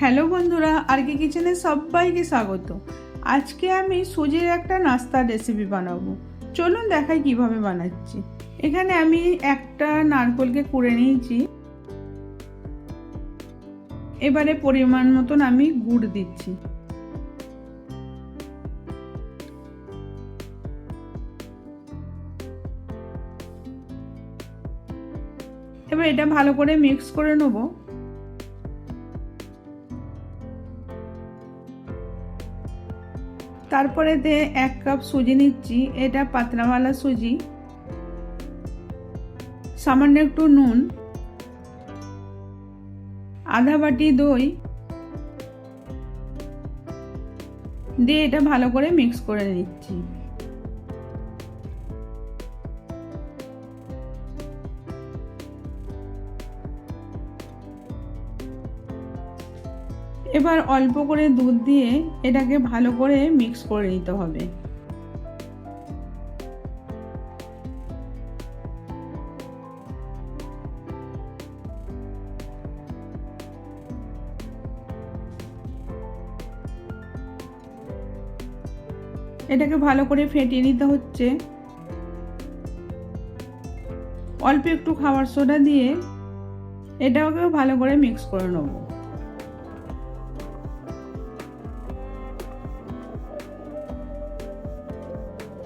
Hello বন্ধুরা আর কি কিচেনে সবাইকে স্বাগত। আজকে আমি সুজির একটা নাস্তার রেসিপি বানাবো। চলুন দেখাই কীভাবে বানাচ্ছি। এখানে আমি একটা নারকলকে কুড়ে নিয়েছি। এবারে পরিমাণ মতন আমি গুড় দিচ্ছি। এবার এটা ভালো করে মিক্স করে নেব। তারপরে দে এক কাপ সুজি নিচ্ছি, এটা পাতলাওয়ালা সুজি। সামান্য একটু নুন, আধা বাটি দই। দিয়ে এটা ভালো করে মিক্স করে নিচ্ছি। এবার অল্প করে দুধ দিয়ে এটাকে ভালো করে মিক্স করে নিতে হবে। এটাকে ভালো করে ফেটিয়ে নিতে হচ্ছে। অল্প একটু খাবার সোডা দিয়ে এটাকে ভালো করে মিক্স করে নেব।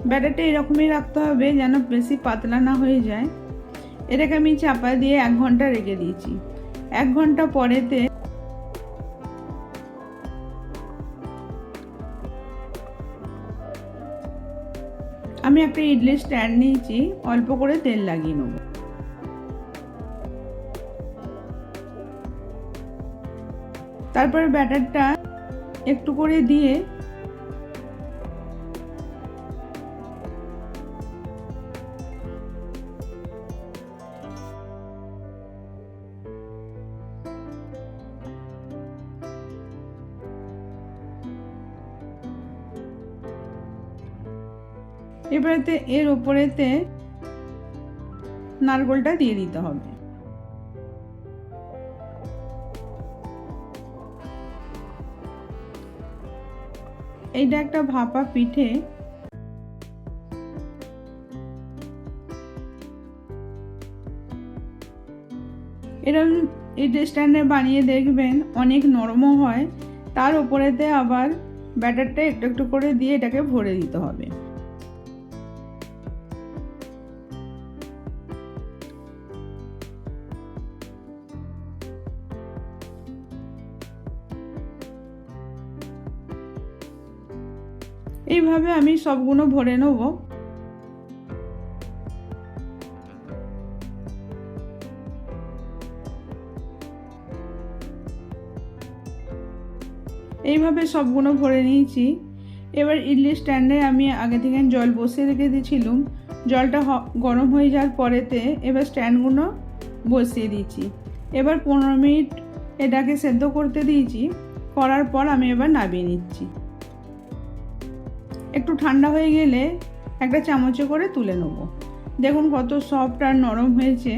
ব্যাটারটা এরকমই রাখতে হবে যেন বেশি পাতলা না হয়ে যায়। এটাকে আমি চাপা দিয়ে এক ঘণ্টা রেখে দিয়েছি। এক ঘণ্টা পরেতে আমি একটা ইডলি স্ট্যান্ড নিয়েছি, অল্প করে তেল লাগিয়ে নেব। তারপরে ব্যাটারটা একটু করে দিয়ে এবারেতে এর ওপরেতে নারকোলটা দিয়ে দিতে হবে। এইটা একটা ভাপা পিঠে। এরকম ইডলি স্ট্যান্ডে বানিয়ে দেখবেন অনেক নরমও হয়। তার উপরেতে আবার ব্যাটারটা একটু একটু করে দিয়ে এটাকে ভরে দিতে হবে। এইভাবে আমি সবগুলো ভরে নেব। এইভাবে সবগুলো ভরে নিয়েছি। এবার ইডলি স্ট্যান্ডে আমি আগে থেকে জল বসিয়ে রেখে দিয়েছিলাম। জলটা গরম হয়ে যাওয়ার পরেতে এবার স্ট্যান্ডগুলো বসিয়ে দিয়েছি। এবার পনেরো মিনিট এটাকে সেদ্ধ করতে দিয়েছি। করার পর আমি এবার নামিয়ে নিচ্ছি। একটু ঠান্ডা হয়ে গেলে একটা চামচে করে তুলে নেব। দেখুন কত সফট আর নরম হয়েছে।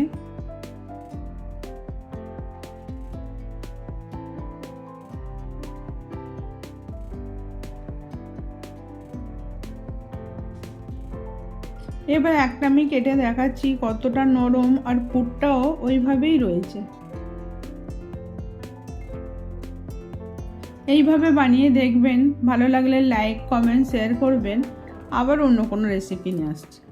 এবার একটা আমি কেটে দেখাচ্ছি কতটা নরম আর পুরটাও ওইভাবেই রয়েছে। এইভাবে বানিয়ে দেখবেন, ভালো লাগলে লাইক কমেন্ট শেয়ার করবেন। আবার অন্য কোনো রেসিপি নিয়ে আসছি।